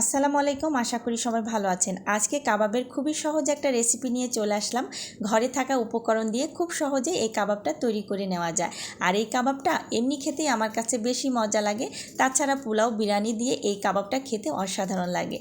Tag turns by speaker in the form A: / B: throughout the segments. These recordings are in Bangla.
A: আসসালামু আলাইকুম, আশা করি সবাই ভালো আছেন। আজকে কাবাবের খুবই সহজ একটা রেসিপি নিয়ে চলে আসলাম। ঘরে থাকা উপকরণ দিয়ে খুব সহজে এই কাবাবটা তৈরি করে নেওয়া যায়। আর এই কাবাবটা এমনি খেতেই আমার কাছে বেশি মজা লাগে। তাছাড়া পোলাও, বিরিয়ানি দিয়ে এই কাবাবটা খেতে অসাধারণ লাগে।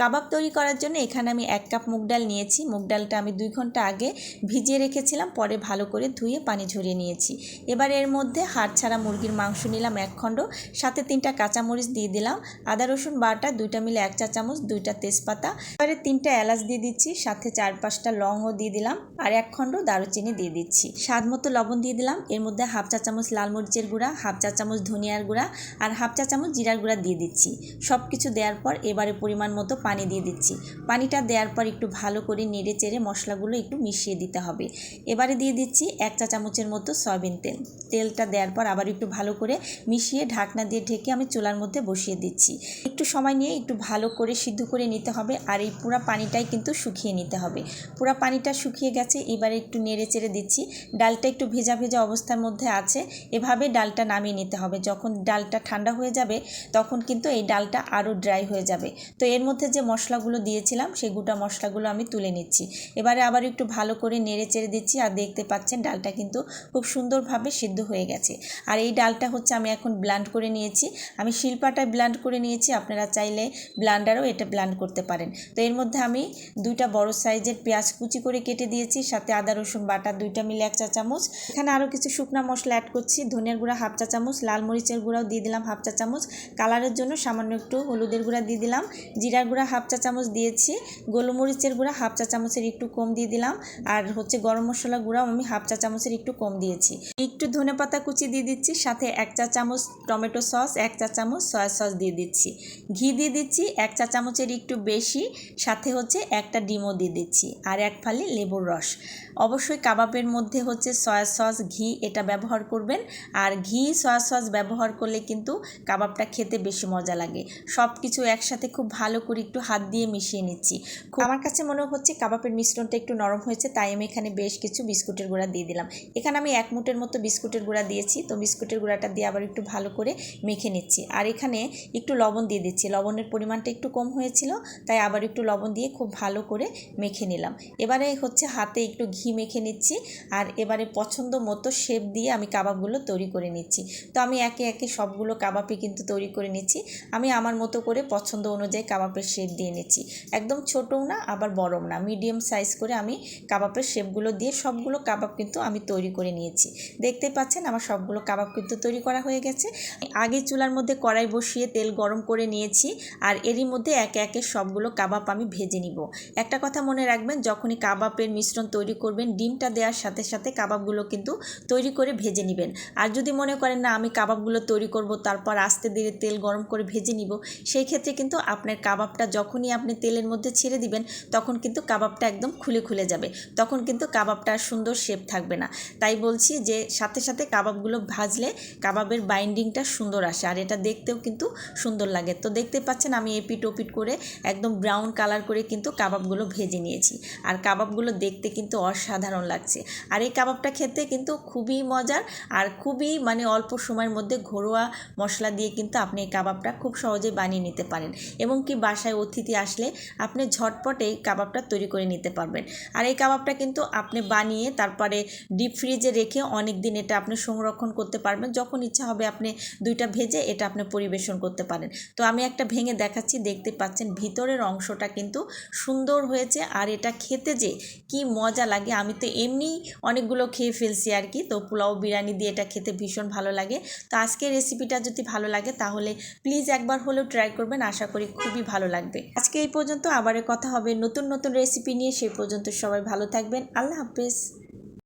A: কাবাব তৈরি করার জন্য এখানে আমি এক কাপ মুগ ডাল নিয়েছি। মুগ ডালটা আমি দুই ঘণ্টা আগে ভিজিয়ে রেখেছিলাম, পরে ভালো করে ধুয়ে পানি ঝরিয়ে নিয়েছি। এবার এর মধ্যে হাড় ছাড়া মুরগির মাংস নিলাম এক খণ্ড, সাথে তিনটা কাঁচামরিচ দিয়ে দিলাম, আদা, রসুন বাটা, দুইটা মিলে এক চা চামচ, দুইটা তেজপাতা, এবারে তিনটা এলাচ দিয়ে দিচ্ছি, সাথে চার পাঁচটা লংও দিয়ে দিলাম, আর এক খণ্ড দারুচিনি দিয়ে দিচ্ছি। স্বাদ মতো লবণ দিয়ে দিলাম, এর মধ্যে হাফ চা চামচ লাল মরিচের গুঁড়া, হাফ চা চামচ ধনিয়ার গুঁড়া, আর হাফ চা চামচ জিরার গুঁড়া দিয়ে দিচ্ছি। সব কিছু দেওয়ার পর এবারে পরিমাণ মতো পানি দিয়ে দিচ্ছি। পানিটা দেওয়ার পর একটু ভালো করে নেড়ে চেড়ে মশলাগুলো একটু মিশিয়ে দিতে হবে। এবারে দিয়ে দিচ্ছি এক চা চামচের মতো সয়াবিন তেল। তেলটা দেওয়ার পর আবার একটু ভালো করে মিশিয়ে ঢাকনা দিয়ে ঢেকে আমি চুলার মধ্যে বসিয়ে দিচ্ছি। একটু সময় নিয়ে একটু ভালো করে সিদ্ধ করে নিতে হবে আর এই পুরা পানিটাই কিন্তু শুকিয়ে নিতে হবে। পুরা পানিটা শুকিয়ে গেছে, এবারে একটু নেড়ে চেড়ে দিচ্ছি। ডালটা একটু ভেজা ভেজা অবস্থার মধ্যে আছে, এভাবে ডালটা নামিয়ে নিতে হবে। যখন ডালটা ঠান্ডা হয়ে যাবে, তখন কিন্তু এই ডালটা আরও ড্রাই হয়ে যাবে। তো এর মধ্যে যে মশলাগুলো দিয়েছিলাম, সেই গোটা মশলাগুলো আমি তুলে নিচ্ছি। এবারে আবার একটু ভালো করে নেড়ে চেড়ে দিচ্ছি আর দেখতে পাচ্ছেন ডালটা কিন্তু খুব সুন্দরভাবে সিদ্ধ হয়ে গেছে। আর এই ডালটা হচ্ছে আমি এখন ব্লান্ড করে নিয়েছি। আমি শিল্পাটায় ব্লান্ড করে নিয়েছি, আপনারা চাইলে ব্লান্ডারও এটা ব্লান্ড করতে পারেন। তো এর মধ্যে আমি দুইটা বড় সাইজের পেঁয়াজ কুচি করে কেটে দিয়েছি, সাথে আদা, রসুন বাটা, দুইটা মিলে এক চা চামচ। এখানে আরও কিছু শুকনা মশলা অ্যাড করছি ধনের গুঁড়া হাফ চা চামচ, লাল মরিচের গুঁড়াও দিয়ে দিলাম হাফ চা চামচ। কালারের জন্য সামান্য একটু হলুদের গুঁড়া দিয়ে দিলাম। জিরার গুঁড়া হাফ চা চামচ দিয়েছি। গোলমরিচের গুঁড়া হাফ চা চামচের একটু কম দিয়ে দিলাম। আর হচ্ছে গরম মশলা গুঁড়াও আমি হাফ চা চামচের একটু কম দিয়েছি। একটু ধনে পাতা কুচি দিয়ে দিচ্ছি, সাথে এক চা চামচ টমেটো সস, এক চা চামচ সয়া সস দিয়ে দিচ্ছি। ঘি দিয়ে দিচ্ছি, এক চা চামচের একটু বেশি, সাথে হচ্ছে একটা ডিমও দিয়ে দিচ্ছি, আর এক ফালি লেবুর রস। অবশ্যই কাবাবের মধ্যে হচ্ছে সয়া সস, ঘি এটা ব্যবহার করবেন। আর ঘি, সয়া সস ব্যবহার করলে কিন্তু কাবাবটা খেতে বেশি মজা লাগে। সব কিছু একসাথে খুব ভালো করে একটু হাত দিয়ে মিশিয়ে নিচ্ছি। আমার কাছে মনে হচ্ছে কাবাবের মিশ্রণটা একটু নরম হয়েছে, তাই আমি এখানে বেশ কিছু বিস্কুটের গুঁড়া দিয়ে দিলাম। এখানে আমি এক মুটের মতো বিস্কুটের গুঁড়া দিয়েছি, তো বিস্কুটের গুঁড়াটা দিয়ে আবার একটু ভালো করে মেখে নিচ্ছি। আর এখানে একটু লবণ দিয়ে দিচ্ছি, লবণের পরিমাণটা একটু কম হয়েছিল, তাই আবার একটু লবণ দিয়ে খুব ভালো করে মেখে নিলাম। এবারে হচ্ছে হাতে একটু ঘি মেখে নিচ্ছি, আর এবারে পছন্দ মতো শেপ দিয়ে আমি কাবাবগুলো তৈরি করে নিচ্ছি। তো আমি একে একে সবগুলো কাবাবই কিন্তু তৈরি করে নিচ্ছি। আমি আমার মতো করে পছন্দ অনুযায়ী কাবাবের শেপ দিয়ে নিচ্ছি একদম ছোটও না, আবার বড়ও না। মিডিয়াম সাইজ করে আমি কাবাবের শেপগুলো দিয়ে সবগুলো কাবাব কিন্তু আমি তৈরি করে নিয়েছি। দেখতে পাচ্ছেন আমার সবগুলো কাবাব কিন্তু তৈরি করা হয়ে গেছে। আগে চুলার মধ্যে কড়াই বসিয়ে তেল গরম করে নিয়েছি আর এরই মধ্যে একে একে সবগুলো কাবাব আমি ভেজে নিব। একটা কথা মনে রাখবেন, যখনই কাবাবের মিশ্রণ তৈরি করবেন, ডিমটা দেওয়ার সাথে সাথে কাবাবগুলো কিন্তু তৈরি করে ভেজে নেবেন। আর যদি মনে করেন, না, আমি কাবাবগুলো তৈরি করব, তারপর আস্তে ধীরে তেল গরম করে ভেজে নিব, সেই ক্ষেত্রে কিন্তু আপনার কাবাবটা যখনই আপনি তেলের মধ্যে ছেড়ে দিবেন, তখন কিন্তু কাবাবটা একদম খুলে খুলে যাবে। তখন কিন্তু কাবাবটা আর সুন্দর শেপ থাকবে না। তাই বলছি যে, সাথে সাথে কাবাবগুলো ভাজলে কাবাবের বাইন্ডিংটা সুন্দর আসে। আর এটা দেখতেও কিন্তু সুন্দর লাগে। তো দেখতে পাচ্ছেন আমি এপিট ওপিট করে একদম ব্রাউন কালার করে কিন্তু কাবাবগুলো ভেজে নিয়েছি। আর কাবাবগুলো দেখতে কিন্তু অসাধারণ লাগছে। আর এই কাবাবটা খেতে কিন্তু খুবই মজার আর খুবই মানে অল্প সময়ের মধ্যে ঘরোয়া মশলা দিয়ে কিন্তু আপনি এই কাবাবটা খুব সহজে বানিয়ে নিতে পারেন। এবং কি বাসায় অতিথি আসলে আপনি ঝটপট এই কাবাবটা তৈরি করে নিতে পারবেন। আর এই কাবাবটা কিন্তু আপনি বানিয়ে তারপরে ডিপ ফ্রিজে রেখে অনেক দিন এটা আপনি সংরক্ষণ করতে পারবেন। যখন ইচ্ছা হবে আপনি দুইটা ভেজে এটা আপনি পরিবেশন করতে পারেন। তো আমি একটা ভেঙে দেখাচ্ছি, দেখতে পাচ্ছেন ভিতরের অংশটা কিন্তু সুন্দর হয়েছে। আর এটা খেতে যে কি মজা লাগে, আমি তো এমনি অনেকগুলো খেয়ে ফেলছি আর কি। তো পোলাও, বিরিয়ানি দিয়ে এটা খেতে ভীষণ ভালো লাগে। তো আজকের রেসিপিটা যদি ভালো লাগে তাহলে প্লিজ একবার হলেও ট্রাই করবেন। আশা করি খুবই ভালো লাগবে। আজকে এই পর্যন্ত আবারে কথা হবে নতুন নতুন রেসিপি নিয়ে। সেই পর্যন্ত সবাই ভালো থাকবেন। আল্লাহ হাফেজ।